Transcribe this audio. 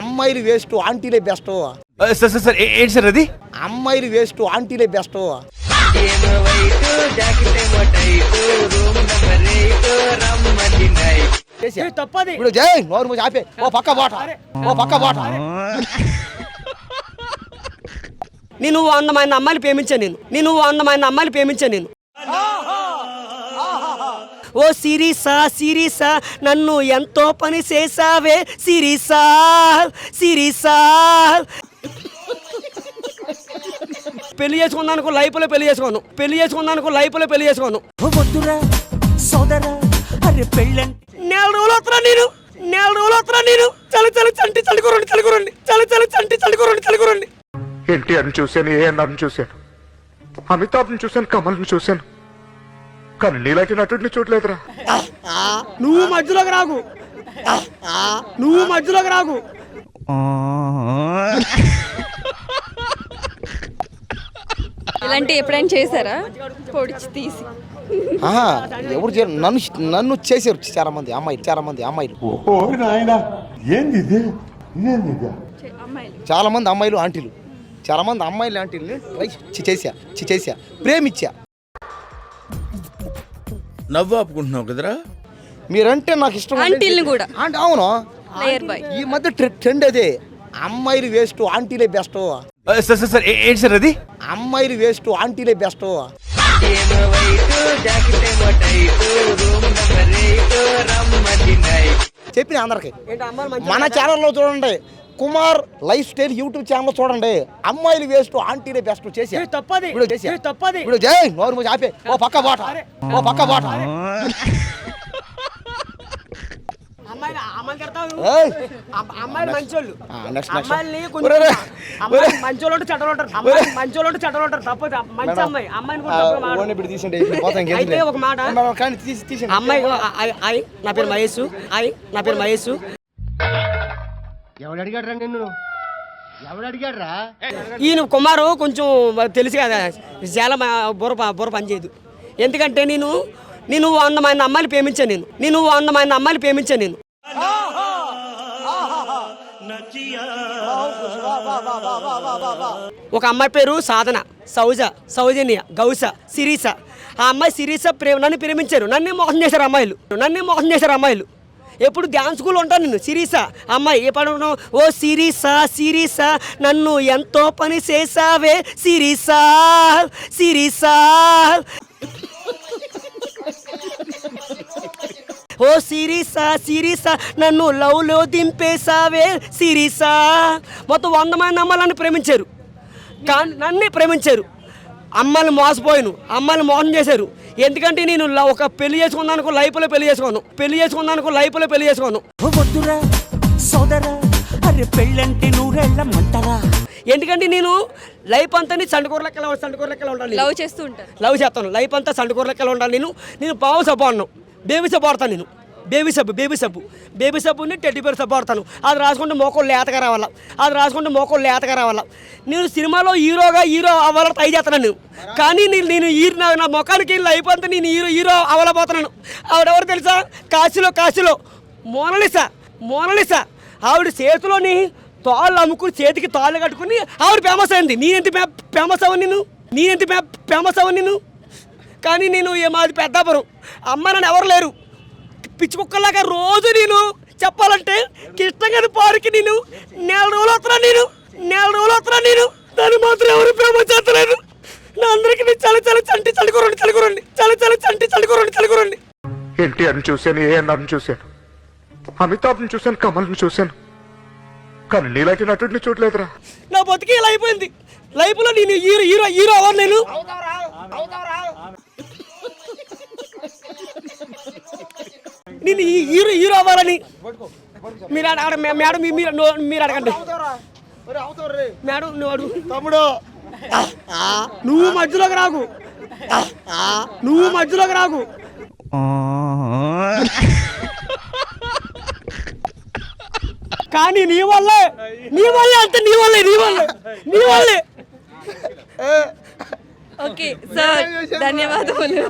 అమ్మాయిలు వేస్ట్ ఆంటీలే best. Sir sir ఏంటి సార్ అది? అమ్మాయిలు వేస్ట్ ఆంటీలే బెస్ట్. తప్పది. ఇప్పుడు జై నోరు మూసి ఆపే. ఓ పక్క బాట ఓ పక్క బాట నేను వంద మంది అమ్మాయిలు ప్రేమించాను నేను. నేను వంద మంది అమ్మాయిలు ప్రేమించాను నేను. ఓ సిరీసా సిరీసా నన్ను ఎంతో పని చేసావే సిరీసా సిరీసా. పెళ్ళి చేసుకున్నానుకో లైఫ్లో పెళ్ళి చేసుకోను. పెళ్ళి చేసుకున్నానుకో లైఫ్లో పెళ్ళి చేసుకోను. వద్దురా సోదరా అరే పెళ్ళంటే నెల రోజులు వస్తున్నా నేను. నెల రోజులు వస్తున్నా నేను. చలి చలి చంటి చలికూరండి చలికూరండి చలి చలి చంటి చలికూరండి చలికూరండి ఎన్టీఆర్ని చూశాను ఏఎన్ఆర్ని చూశాను? అమితాబ్ని చూశాను కమల్ని చూశాను. కానీ నీలాంటి నటుడిని చూడలేదురా. నువ్వు మధ్యలోకి రాకు. నువ్వు మధ్యలోకి రాకు. ఇలాంటి ఎప్పుడైనా చేశారా? పొడిచి తీసి. ఆహా, ఎవరు చేయరు. నన్ను నన్ను చేశారు చాలా మంది అమ్మాయిలు చాలా మంది అమ్మాయిలు. ఓ నాయన ఏంది ఇది ఏంది ఇది చే- అమ్మాయిలు. చాలా మంది అమ్మాయిలు ఆంటీలు. చాలా మంది అమ్మాయిలు ఆంటీలు చి చేసా చి చేసా ప్రేమిచ్చా. నవ్వు ఆపుకుంటున్నావు కదరా? మీరంటే నాకు ఇష్టం ఆంటీల్ని కూడా. అంటే అవును. ఈ మధ్య ట్రె- ట్రెండ్ అదే. అమ్మాయిలు వేస్ట్ ఆంటీలే బెస్ట్ సార్ సార్ ఏంటి సార్ అది? అమ్మాయిలు వేస్ట్ ఆంటీలే బెస్ట్ చెప్పిన అందరికి. ఏంటి అమ్మాయిలు మంచి మన ఛానల్లో చూడండి. Kumar lifestyle YouTube channel చూడండి. అమ్మాయిలు వేస్ట్ ఆంటీలే బెస్ట్ చేసి. తప్పది. ఇప్పుడు చేసా. తప్పది. ఇప్పుడు జై నోరు మూసి ఆపే. ఓ పక్క బాట ఓ పక్క బాట అమ్మాయి. నా పేరు మహేష్. ఆయ్ నా పేరు మహేష్. ఎవడు అడిగాడు రా నిన్ను? ఎవడు అడిగాడు రా ఈయన కుమారు కొంచెం తెలుసు కదా చాలా బుర్ర బుర్ర పనిచేయదు. ఎందుకంటే నేను నేను వంద మంది అమ్మాయిలు ప్రేమించాను నేను. నేను వంద మంది అమ్మాయిలు ప్రేమించాను నేను. ఒక అమ్మాయి పేరు సాధన సౌజ సౌజన్య గౌస సిరీస ఆ అమ్మాయి సిరీస ప్రేమ నన్ను ప్రేమించారు. నన్నే మోసం చేశారు అమ్మాయిలు. నన్నే మోసం చేశారు అమ్మాయిలు. ఎప్పుడు డ్యాన్స్ స్కూల్ ఉంటాను నేను సిరీసా. అమ్మాయి ఏ పడను ఓ సిరీసా సిరీసా నన్ను ఎంతో పని చేసావే సిరీసా సిరీసా. ఓ సిరీసా సిరీసా నన్ను లవ్లో దింపేసావే సిరీసా. మొత్తం వంద మంది అమ్మాయిలను ప్రేమించారు. కానీ నన్నే ప్రేమించారు. అమ్మాయిలు మోసపోయాను. అమ్మాయిలు మోసం చేశారు. ఎందుకంటే నేను ల- ఒక పెళ్ళి చేసుకున్నానుకో లైఫ్లో పెళ్ళి చేసుకోను పెళ్ళి చేసుకున్నానుకో లైఫ్లో పెళ్ళి చేసుకోను వద్దురా సోదరా అరే పెళ్ళంటే నూరెళ్ళ మంటరా ఎందుకంటే నేను లైఫ్ అంతా నీ సండుకూర లెక్కల సండుకూర లెక్కల ఉండాలి. లవ్ చేస్తూ ఉంటారు. లవ్ చేస్తాను. లైఫ్ అంతా సండుకూర లెక్కలు ఉండాలి నేను. నేను సబ్బు అన్నాను బేబీ సబ్బు వాడతాను నేను. బేబీ సబ్బు బేబీ సబ్బు. బేబీ సబ్బుని టెడ్డి పేరు సబ్బు వాడతాను అది రాసుకుంటే మోకోళ్ళు లేతగా రావాలా? అది రాసుకుంటే మోకోళ్ళు లేతగా రావాలా? నేను సినిమాలో హీరోగా హీరో అవ్వాలని ట్రై చేస్తున్నాను నేను. కానీ నేను నేను హీరో నా మొఖానికి ముఖానికి అయిపోతే నేను హీరో హీరో అవ్వలేకపోతున్నాను. ఆవిడెవరు తెలుసా? కాశీలో కాశీలో. మోనలిసా మోనలిసా. ఆవిడ చేతిలోని తాళ్ళు అమ్ముకుని చేతికి తాళ్ళు కట్టుకుని ఆవిడ ఫేమస్ అయింది. నేనెంత ఫేమస్ అవ్వను నేను? నేనెంత ఫేమస్ అవ్వను నేను? కానీ నేను మాది పెద్దాపురం. అమ్మ నన్ను ఎవరు లేరు? పిచ్చి కుక్కలాగా రోజు నేను చెప్పాలంటే కృష్ణగారి పార్కి నేను నెల రోజులు వస్తున్నా నేను. నెల రోజులు వస్తున్నా నేను. దాన్ని మాత్రం ఎవరు ప్రేమ చేస్తలేరు నా అందరికీ నేను చలి చలి చంటి చలికూరండి చలికూరండి. చలి చలి చంటి చలికూరండి చలికూరండి. ఎన్టీఆర్ని చూశాను ఏఎన్ఆర్ని చూశాను. అమితాబ్ని చూశాను కమల్ని చూశాను. కానీ నీలాంటి నటుడిని చూడలేదురా. నా బతికి ఇలా అయిపోయింది. లైఫ్లో నేను హీరో హీరో హీరో అవ్వను నేను. నేను హీరో హీరో అవ్వాలని. మీరు అడ- అడ- మే- మేడం మీరు మీరు అడగండి. మేడం నువ్వు అడుగు. తమ్ముడు. నువ్వు మధ్యలోకి రాకు. నువ్వు మధ్యలోకి రాకు. కానీ నీ వల్లే. నీ వల్లే అంటే నీ వల్లే నీ వల్లే. నీ వల్లే. Okay sir. ధన్యవాదములు.